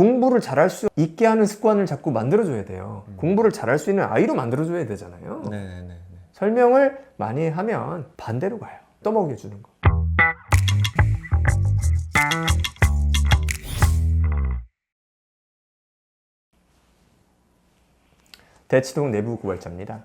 공부를 잘할 수 있게 하는 습관을 자꾸 만들어줘야 돼요. 음. 공부를 잘할 수 있는 아이로 만들어줘야 되잖아요. 네네네. 설명을 많이 하면 반대로 가요. 떠먹여 주는 거. 대치동 내부 고발자입니다.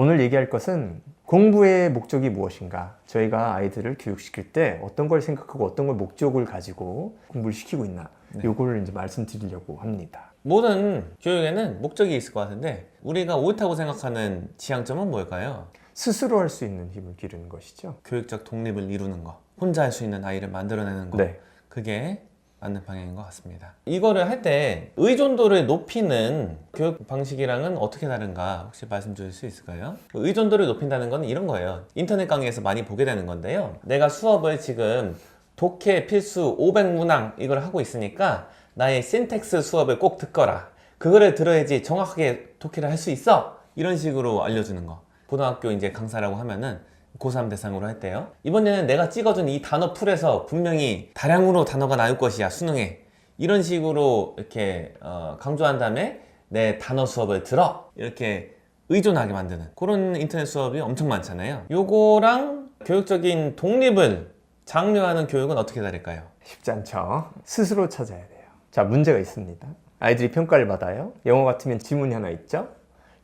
오늘 얘기할 것은 공부의 목적이 무엇인가? 저희가 아이들을 교육시킬 때 어떤 걸 생각하고 어떤 걸 목적을 가지고 공부를 시키고 있나? 네. 요거를 이제 말씀드리려고 합니다. 모든 교육에는 목적이 있을 것 같은데 우리가 옳다고 생각하는 지향점은 뭘까요? 스스로 할 수 있는 힘을 기르는 것이죠. 교육적 독립을 이루는 거, 혼자 할 수 있는 아이를 만들어내는 거. 네. 그게 맞는 방향인 것 같습니다. 이거를 할 때 의존도를 높이는 교육 방식이랑은 어떻게 다른가 혹시 말씀 주실 수 있을까요? 의존도를 높인다는 건 이런 거예요. 인터넷 강의에서 많이 보게 되는 건데요. 내가 수업을 지금 독해 필수 500문항 이걸 하고 있으니까 나의 신텍스 수업을 꼭 듣거라. 그거를 들어야지 정확하게 독해를 할 수 있어. 이런 식으로 알려주는 거. 고등학교 이제 강사라고 하면은 고3 대상으로 할 때요. 이번에는 내가 찍어준 이 단어 풀에서 분명히 다량으로 단어가 나올 것이야, 수능에. 이런 식으로 이렇게 어, 강조한 다음에 내 단어 수업을 들어. 이렇게 의존하게 만드는 그런 인터넷 수업이 엄청 많잖아요. 요거랑 교육적인 독립을 장려하는 교육은 어떻게 다를까요? 쉽지 않죠. 스스로 찾아야 돼요. 자, 문제가 있습니다. 아이들이 평가를 받아요. 영어 같으면 지문이 하나 있죠.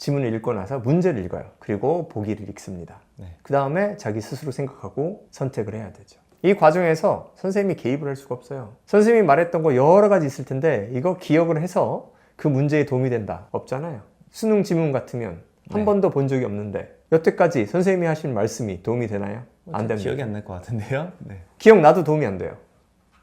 지문을 읽고 나서 문제를 읽어요. 그리고 보기를 읽습니다. 네. 그 다음에 자기 스스로 생각하고 선택을 해야 되죠. 이 과정에서 선생님이 개입을 할 수가 없어요. 선생님이 말했던 거 여러 가지 있을 텐데 이거 기억을 해서 그 문제에 도움이 된다. 없잖아요. 수능 지문 같으면 한 네. 번도 본 적이 없는데 여태까지 선생님이 하신 말씀이 도움이 되나요? 안 됩니다. 기억이 안 날 것 같은데요. 네. 기억나도 도움이 안 돼요.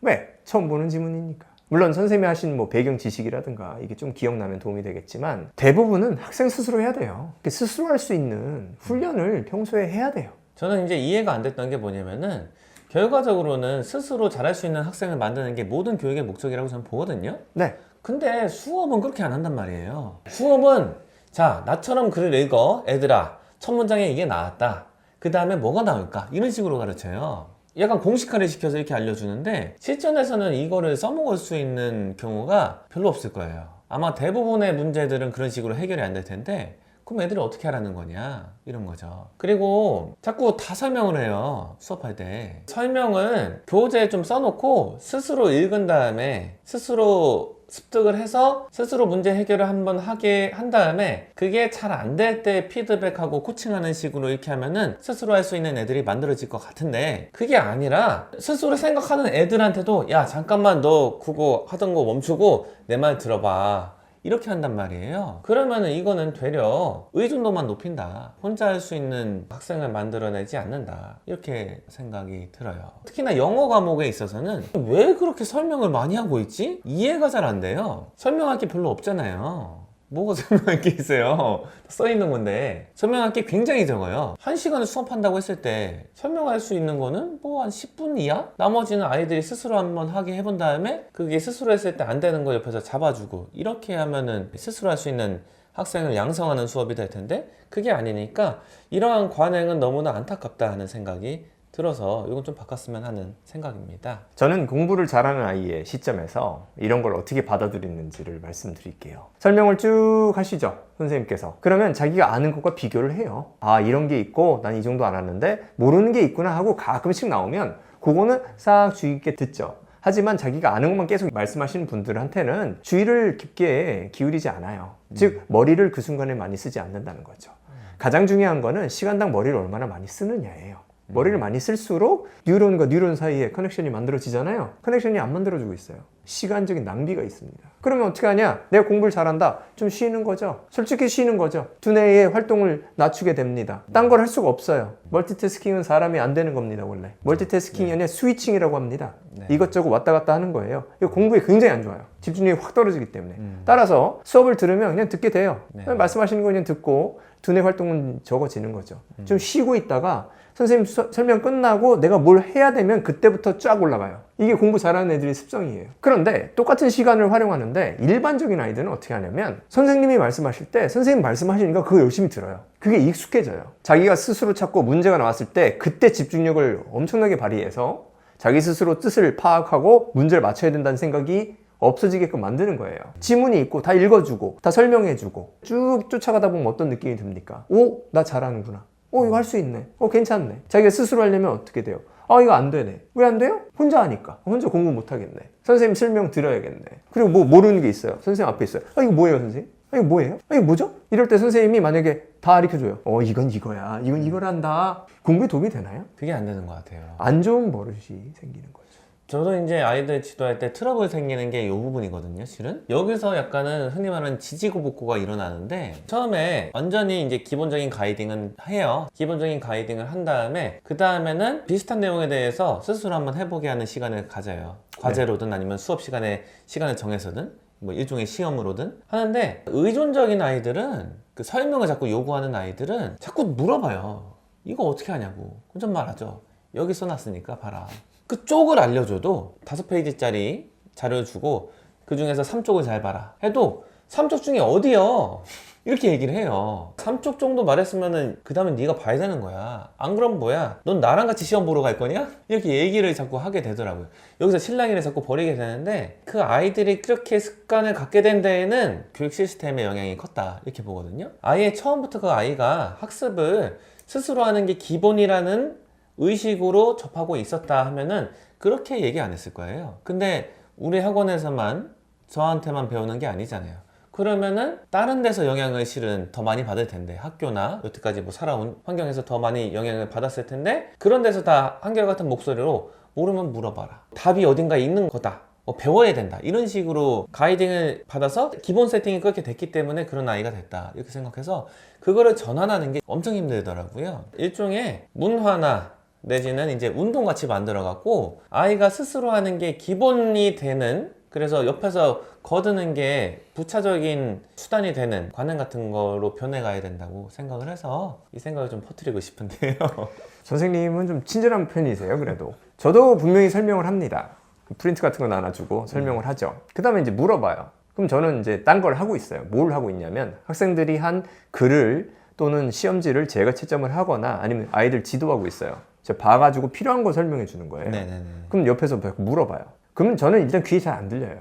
왜? 처음 보는 지문이니까. 물론 선생님이 하신 뭐 배경 지식이라든가 이게 좀 기억나면 도움이 되겠지만 대부분은 학생 스스로 해야 돼요. 스스로 할 수 있는 훈련을 평소에 해야 돼요. 저는 이제 이해가 안 됐던 게 뭐냐면은 결과적으로는 스스로 잘할 수 있는 학생을 만드는 게 모든 교육의 목적이라고 저는 보거든요. 네. 근데 수업은 그렇게 안 한단 말이에요. 수업은 자 나처럼 글을 읽어 애들아 첫 문장에 이게 나왔다. 그 다음에 뭐가 나올까 이런 식으로 가르쳐요. 약간 공식화를 시켜서 이렇게 알려주는데 실전에서는 이거를 써먹을 수 있는 경우가 별로 없을 거예요. 아마 대부분의 문제들은 그런 식으로 해결이 안 될 텐데 그럼 애들이 어떻게 하라는 거냐? 이런 거죠. 그리고 자꾸 다 설명을 해요 수업할 때. 설명은 교재에 좀 써놓고 스스로 읽은 다음에 스스로 습득을 해서 스스로 문제 해결을 한번 하게 한 다음에 그게 잘 안 될 때 피드백하고 코칭하는 식으로 이렇게 하면은 스스로 할 수 있는 애들이 만들어질 것 같은데 그게 아니라 스스로 생각하는 애들한테도 야 잠깐만 너 그거 하던 거 멈추고 내 말 들어봐 이렇게 한단 말이에요. 그러면은 이거는 되려 의존도만 높인다. 혼자 할 수 있는 학생을 만들어내지 않는다. 이렇게 생각이 들어요. 특히나 영어 과목에 있어서는 왜 그렇게 설명을 많이 하고 있지? 이해가 잘 안 돼요. 설명할 게 별로 없잖아요. 뭐가 설명할 게 있어요? 써 있는 건데 설명할 게 굉장히 적어요. 한 시간을 수업한다고 했을 때 설명할 수 있는 거는 뭐 한 10분 이하? 나머지는 아이들이 스스로 한번 하게 해본 다음에 그게 스스로 했을 때 안 되는 거 옆에서 잡아주고 이렇게 하면은 스스로 할 수 있는 학생을 양성하는 수업이 될 텐데 그게 아니니까 이러한 관행은 너무나 안타깝다 하는 생각이 들어서 이건 좀 바꿨으면 하는 생각입니다. 저는 공부를 잘하는 아이의 시점에서 이런 걸 어떻게 받아들이는지를 말씀드릴게요. 설명을 쭉 하시죠, 선생님께서. 그러면 자기가 아는 것과 비교를 해요. 아, 이런 게 있고 난 이 정도 알았는데 모르는 게 있구나 하고 가끔씩 나오면 그거는 싹 주의 깊게 듣죠. 하지만 자기가 아는 것만 계속 말씀하시는 분들한테는 주의를 깊게 기울이지 않아요. 즉, 머리를 그 순간에 많이 쓰지 않는다는 거죠. 가장 중요한 거는 시간당 머리를 얼마나 많이 쓰느냐예요. 머리를 많이 쓸수록 뉴런과 뉴런 사이에 커넥션이 만들어지잖아요. 커넥션이 안 만들어지고 있어요. 시간적인 낭비가 있습니다. 그러면 어떻게 하냐? 내가 공부를 잘한다. 좀 쉬는 거죠. 솔직히 쉬는 거죠. 두뇌의 활동을 낮추게 됩니다. 딴 걸 할 수가 없어요. 멀티태스킹은 사람이 안 되는 겁니다, 원래. 멀티태스킹이 아니라 스위칭이라고 합니다. 네. 이것저것 왔다 갔다 하는 거예요. 이거 공부에 굉장히 안 좋아요. 집중력이 확 떨어지기 때문에. 음. 따라서 수업을 들으면 그냥 듣게 돼요. 네. 말씀하시는 거 그냥 듣고 두뇌 활동은 적어지는 거죠. 음. 좀 쉬고 있다가 선생님 수- 설명 끝나고 내가 뭘 해야 되면 그때부터 쫙 올라가요. 이게 공부 잘하는 애들의 습성이에요. 그런데 똑같은 시간을 활용하는데 일반적인 아이들은 어떻게 하냐면 선생님이 말씀하실 때 선생님 말씀하시니까 그거 열심히 들어요. 그게 익숙해져요. 자기가 스스로 찾고 문제가 나왔을 때 그때 집중력을 엄청나게 발휘해서 자기 스스로 뜻을 파악하고 문제를 맞춰야 된다는 생각이 없어지게끔 만드는 거예요. 지문이 있고 다 읽어주고 다 설명해주고 쭉 쫓아가다 보면 어떤 느낌이 듭니까? 오, 나 잘하는구나. 오, 이거 할 수 있네. 어, 괜찮네. 자기가 스스로 하려면 어떻게 돼요? 아, 이거 안 되네. 왜 안 돼요? 혼자 하니까. 혼자 공부 못 하겠네. 선생님 설명 들어야겠네. 그리고 뭐 모르는 게 있어요. 선생님 앞에 있어요. 아, 이거 뭐예요, 선생님? 아, 이거 뭐예요? 아, 이거 뭐죠? 이럴 때 선생님이 만약에 다 가르쳐줘요. 어, 이건 이거야. 이건 이거란다. 공부에 도움이 되나요? 그게 안 되는 것 같아요. 안 좋은 버릇이 생기는 거죠. 저도 이제 아이들 지도할 때 트러블 생기는 게 이 부분이거든요, 실은. 여기서 약간은 흔히 말하는 지지고복고가 일어나는데, 처음에 완전히 이제 기본적인 가이딩은 해요. 기본적인 가이딩을 한 다음에, 그 다음에는 비슷한 내용에 대해서 스스로 한번 해보게 하는 시간을 가져요. 과제로든 아니면 수업 시간에 시간을 정해서든, 뭐 일종의 시험으로든 하는데, 의존적인 아이들은, 그 설명을 자꾸 요구하는 아이들은 자꾸 물어봐요. 이거 어떻게 하냐고. 그럼 말하죠. 여기 써놨으니까 봐라. 그 쪽을 알려줘도 다섯 페이지짜리 자료를 주고 그 중에서 3쪽을 잘 봐라 해도 3쪽 중에 어디요? 이렇게 얘기를 해요. 3쪽 정도 말했으면은 그 다음에 네가 봐야 되는 거야. 안 그럼 뭐야? 넌 나랑 같이 시험 보러 갈 거냐? 이렇게 얘기를 자꾸 하게 되더라고요. 여기서 실랑이를 자꾸 벌이게 되는데 그 아이들이 그렇게 습관을 갖게 된 데에는 교육 시스템의 영향이 컸다 이렇게 보거든요. 아예 처음부터 그 아이가 학습을 스스로 하는 게 기본이라는 의식으로 접하고 있었다 하면은 그렇게 얘기 안 했을 거예요. 근데 우리 학원에서만 저한테만 배우는 게 아니잖아요. 그러면은 다른 데서 영향을 실은 더 많이 받을 텐데 학교나 여태까지 뭐 살아온 환경에서 더 많이 영향을 받았을 텐데 그런 데서 다 한결같은 목소리로 모르면 물어봐라. 답이 어딘가에 있는 거다. 뭐 배워야 된다. 이런 식으로 가이딩을 받아서 기본 세팅이 그렇게 됐기 때문에 그런 아이가 됐다. 이렇게 생각해서 그거를 전환하는 게 엄청 힘들더라고요. 일종의 문화나 내지는 이제 운동 같이 만들어 갖고 아이가 스스로 하는 게 기본이 되는 그래서 옆에서 거드는 게 부차적인 수단이 되는 관행 같은 거로 변해가야 된다고 생각을 해서 이 생각을 좀 퍼뜨리고 싶은데요. 선생님은 좀 친절한 편이세요, 그래도. 저도 분명히 설명을 합니다. 프린트 같은 거 나눠주고 설명을 하죠. 그 다음에 이제 물어봐요. 그럼 저는 이제 딴 걸 하고 있어요. 뭘 하고 있냐면 학생들이 한 글을 또는 시험지를 제가 채점을 하거나 아니면 아이들 지도하고 있어요. 제가 봐가지고 필요한 거 설명해 주는 거예요. 네네네. 그럼 옆에서 물어봐요. 그러면 저는 일단 귀에 잘 안 들려요.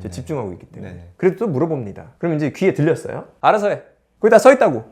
제가 집중하고 있기 때문에. 네네. 그래도 또 물어봅니다. 그럼 이제 귀에 들렸어요? 알아서 해. 거기 다 써 있다고.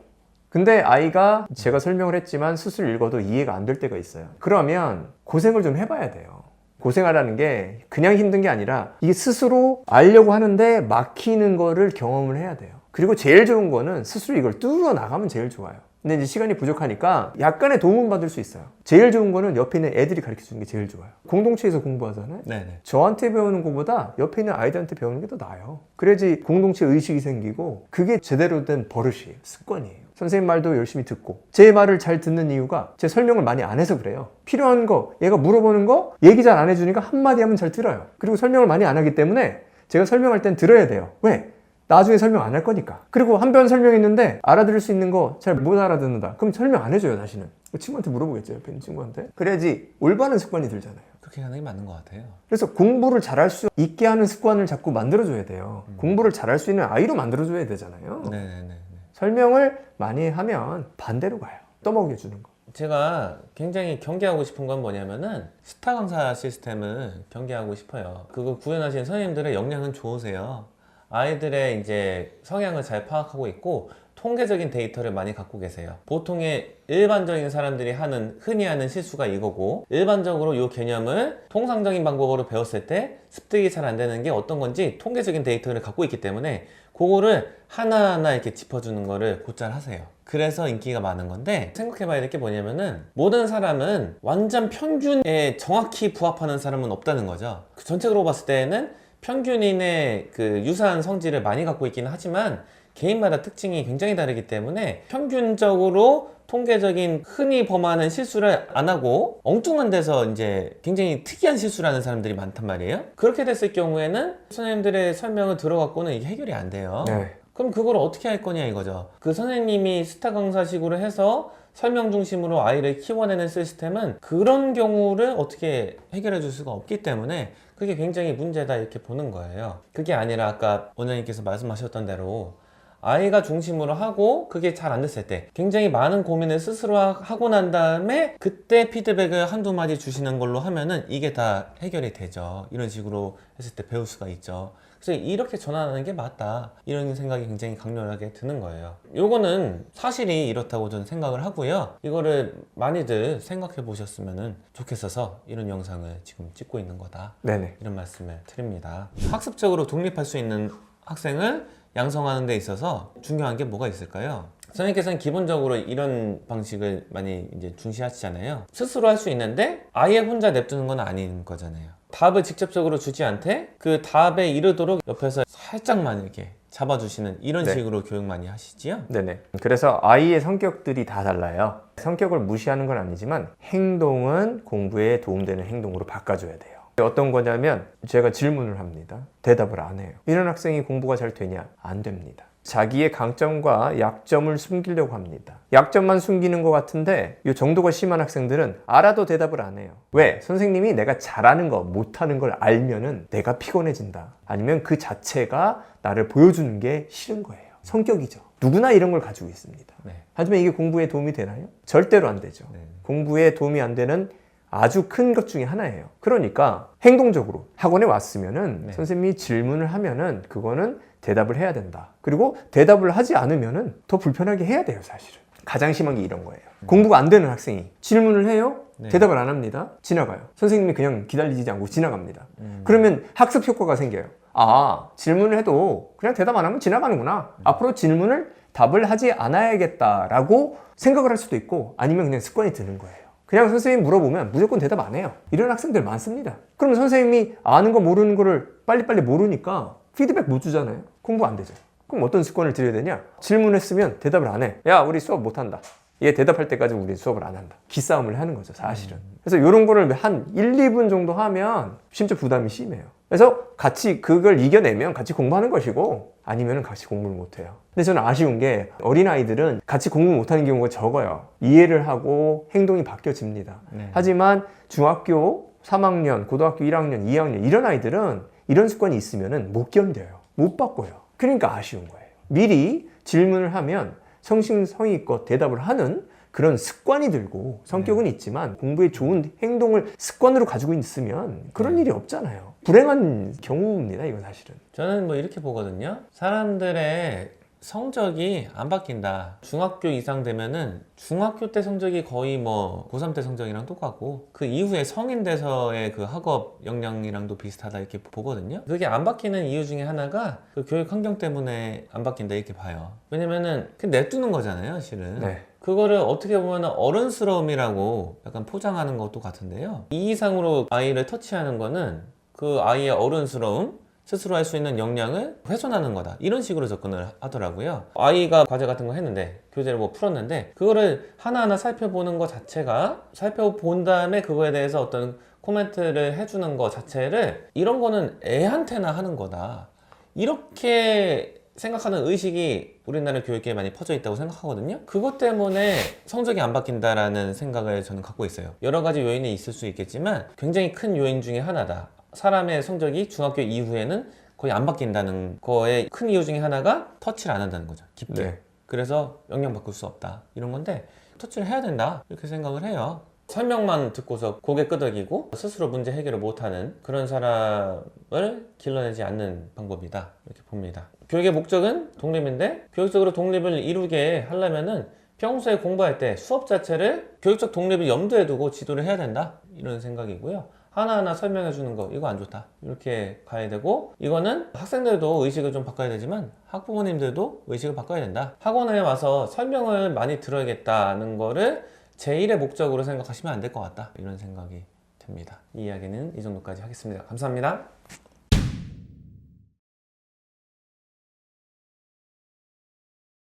근데 아이가 제가 설명을 했지만 스스로 읽어도 이해가 안 될 때가 있어요. 그러면 고생을 좀 해봐야 돼요. 고생하라는 게 그냥 힘든 게 아니라 이게 스스로 알려고 하는데 막히는 거를 경험을 해야 돼요. 그리고 제일 좋은 거는 스스로 이걸 뚫어 나가면 제일 좋아요. 근데 이제 시간이 부족하니까 약간의 도움은 받을 수 있어요. 제일 좋은 거는 옆에 있는 애들이 가르쳐 주는 게 제일 좋아요. 공동체에서 공부하잖아요. 네네. 저한테 배우는 것보다 옆에 있는 아이들한테 배우는 게 더 나아요. 그래야지 공동체 의식이 생기고 그게 제대로 된 버릇이에요. 습관이에요. 선생님 말도 열심히 듣고 제 말을 잘 듣는 이유가 제 설명을 많이 안 해서 그래요. 필요한 거 얘가 물어보는 거 얘기 잘 안 해주니까 한마디 하면 잘 들어요. 그리고 설명을 많이 안 하기 때문에 제가 설명할 땐 들어야 돼요. 왜? 나중에 설명 안 할 거니까. 그리고 한 번 설명했는데 알아들을 수 있는 거 잘 못 알아듣는다. 그럼 설명 안 해줘요, 다시는. 그 친구한테 물어보겠죠, 옆에 있는 친구한테. 그래야지 올바른 습관이 들잖아요. 그렇게 하는 게 맞는 것 같아요. 그래서 공부를 잘할 수 있게 하는 습관을 자꾸 만들어줘야 돼요. 공부를 잘할 수 있는 아이로 만들어줘야 되잖아요. 네네네. 설명을 많이 하면 반대로 가요. 떠먹여 주는 거. 제가 굉장히 경계하고 싶은 건 뭐냐면은 스타 강사 시스템을 경계하고 싶어요. 그거 구현하신 선생님들의 역량은 좋으세요. 아이들의 이제 성향을 잘 파악하고 있고 통계적인 데이터를 많이 갖고 계세요. 보통의 일반적인 사람들이 하는 흔히 하는 실수가 이거고 일반적으로 이 개념을 통상적인 방법으로 배웠을 때 습득이 잘 안 되는 게 어떤 건지 통계적인 데이터를 갖고 있기 때문에 그거를 하나하나 이렇게 짚어주는 거를 곧잘 하세요. 그래서 인기가 많은 건데 생각해봐야 될 게 뭐냐면은 모든 사람은 완전 평균에 정확히 부합하는 사람은 없다는 거죠. 그 전체적으로 봤을 때는 평균인의 그 유사한 성질을 많이 갖고 있기는 하지만 개인마다 특징이 굉장히 다르기 때문에 평균적으로 통계적인 흔히 범하는 실수를 안 하고 엉뚱한 데서 이제 굉장히 특이한 실수를 하는 사람들이 많단 말이에요. 그렇게 됐을 경우에는 선생님들의 설명을 들어갖고는 이게 해결이 안 돼요. 네. 그럼 그걸 어떻게 할 거냐 이거죠. 그 선생님이 스타 강사식으로 해서 설명 중심으로 아이를 키워내는 시스템은 그런 경우를 어떻게 해결해 줄 수가 없기 때문에 그게 굉장히 문제다 이렇게 보는 거예요. 그게 아니라 아까 원장님께서 말씀하셨던 대로 아이가 중심으로 하고 그게 잘 안 됐을 때 굉장히 많은 고민을 스스로 하- 하고 난 다음에 그때 피드백을 한두 마디 주시는 걸로 하면은 이게 다 해결이 되죠. 이런 식으로 했을 때 배울 수가 있죠. 그래서 이렇게 전환하는 게 맞다. 이런 생각이 굉장히 강렬하게 드는 거예요. 요거는 사실이 이렇다고 저는 생각을 하고요. 이거를 많이들 생각해 보셨으면 좋겠어서 이런 영상을 지금 찍고 있는 거다. 네네. 이런 말씀을 드립니다. 학습적으로 독립할 수 있는 학생을 양성하는 데 있어서 중요한 게 뭐가 있을까요? 선생님께서는 기본적으로 이런 방식을 많이 이제 중시하시잖아요. 스스로 할 수 있는데 아예 혼자 냅두는 건 아닌 거잖아요. 답을 직접적으로 주지 않되 그 답에 이르도록 옆에서 살짝만 이렇게 잡아주시는 이런 네. 식으로 교육 많이 하시지요? 네네. 그래서 아이의 성격들이 다 달라요. 성격을 무시하는 건 아니지만 행동은 공부에 도움되는 행동으로 바꿔줘야 돼요. 어떤 거냐면 제가 질문을 합니다. 대답을 안 해요. 이런 학생이 공부가 잘 되냐? 안 됩니다. 자기의 강점과 약점을 숨기려고 합니다. 약점만 숨기는 것 같은데 이 정도가 심한 학생들은 알아도 대답을 안 해요. 왜? 선생님이 내가 잘하는 거, 못하는 걸 알면은 내가 피곤해진다. 아니면 그 자체가 나를 보여주는 게 싫은 거예요. 성격이죠. 누구나 이런 걸 가지고 있습니다. 네. 하지만 이게 공부에 도움이 되나요? 절대로 안 되죠. 네. 공부에 도움이 안 되는 아주 큰 것 중에 하나예요. 그러니까 행동적으로 학원에 왔으면은 네. 선생님이 질문을 하면은 그거는 대답을 해야 된다. 그리고 대답을 하지 않으면은 더 불편하게 해야 돼요, 사실은. 가장 심한 게 이런 거예요. 공부가 안 되는 학생이 질문을 해요. 네. 대답을 안 합니다. 지나가요. 선생님이 그냥 기다리지 않고 지나갑니다. 음. 그러면 학습 효과가 생겨요. 아, 질문을 해도 그냥 대답 안 하면 지나가는구나. 앞으로 질문을 답을 하지 않아야겠다라고 생각을 할 수도 있고 아니면 그냥 습관이 드는 거예요. 그냥 선생님 물어보면 무조건 대답 안 해요. 이런 학생들 많습니다. 그러면 선생님이 아는 거 모르는 거를 빨리빨리 모르니까 피드백 못 주잖아요. 공부 안 되죠. 그럼 어떤 습관을 들여야 되냐? 질문했으면 대답을 안 해. 야, 우리 수업 못 한다. 얘 대답할 때까지 우리 수업을 안 한다. 기싸움을 하는 거죠, 사실은. 그래서 이런 거를 한 1, 2분 정도 하면 진짜 부담이 심해요. 그래서 같이 그걸 이겨내면 같이 공부하는 것이고 아니면 같이 공부를 못 해요. 근데 저는 아쉬운 게 어린아이들은 같이 공부 못 하는 경우가 적어요. 이해를 하고 행동이 바뀌어집니다. 네. 하지만 중학교 3학년, 고등학교 1학년, 2학년 이런 아이들은 이런 습관이 있으면 못 견뎌요. 못 바꿔요. 그러니까 아쉬운 거예요. 미리 질문을 하면 성심성의껏 대답을 하는 그런 습관이 들고 성격은 있지만 공부에 좋은 행동을 습관으로 가지고 있으면 그런 일이 없잖아요. 불행한 경우입니다, 이건 사실은. 저는 뭐 이렇게 보거든요. 사람들의 성적이 안 바뀐다. 중학교 이상 되면은 중학교 때 성적이 거의 뭐 고3 때 성적이랑 똑같고 그 이후에 성인 돼서의 그 학업 역량이랑도 비슷하다 이렇게 보거든요. 그게 안 바뀌는 이유 중에 하나가 그 교육 환경 때문에 안 바뀐다 이렇게 봐요. 왜냐면은 그 냅두는 거잖아요, 실은. 네. 그거를 어떻게 보면 어른스러움이라고 약간 포장하는 것도 같은데요. 이 이상으로 아이를 터치하는 거는 그 아이의 어른스러움, 스스로 할 수 있는 역량을 훼손하는 거다. 이런 식으로 접근을 하더라고요. 아이가 과제 같은 거 했는데, 교재를 뭐 풀었는데, 그거를 하나하나 살펴보는 것 자체가, 살펴본 다음에 그거에 대해서 어떤 코멘트를 해주는 것 자체를, 이런 거는 애한테나 하는 거다. 이렇게 생각하는 의식이 우리나라 교육계에 많이 퍼져 있다고 생각하거든요. 그것 때문에 성적이 안 바뀐다라는 생각을 저는 갖고 있어요. 여러 가지 요인이 있을 수 있겠지만 굉장히 큰 요인 중에 하나다. 사람의 성적이 중학교 이후에는 거의 안 바뀐다는 거의 큰 이유 중에 하나가 터치를 안 한다는 거죠. 깊게. 네. 그래서 영향 바꿀 수 없다. 이런 건데 터치를 해야 된다. 이렇게 생각을 해요. 설명만 듣고서 고개 끄덕이고 스스로 문제 해결을 못하는 그런 사람을 길러내지 않는 방법이다. 이렇게 봅니다. 교육의 목적은 독립인데 교육적으로 독립을 이루게 하려면은 평소에 공부할 때 수업 자체를 교육적 독립을 염두에 두고 지도를 해야 된다. 이런 생각이고요. 하나하나 설명해 주는 거 이거 안 좋다. 이렇게 가야 되고 이거는 학생들도 의식을 좀 바꿔야 되지만 학부모님들도 의식을 바꿔야 된다. 학원에 와서 설명을 많이 들어야겠다는 거를 제1의 목적으로 생각하시면 안 될 것 같다. 이런 생각이 듭니다. 이 이야기는 이 정도까지 하겠습니다. 감사합니다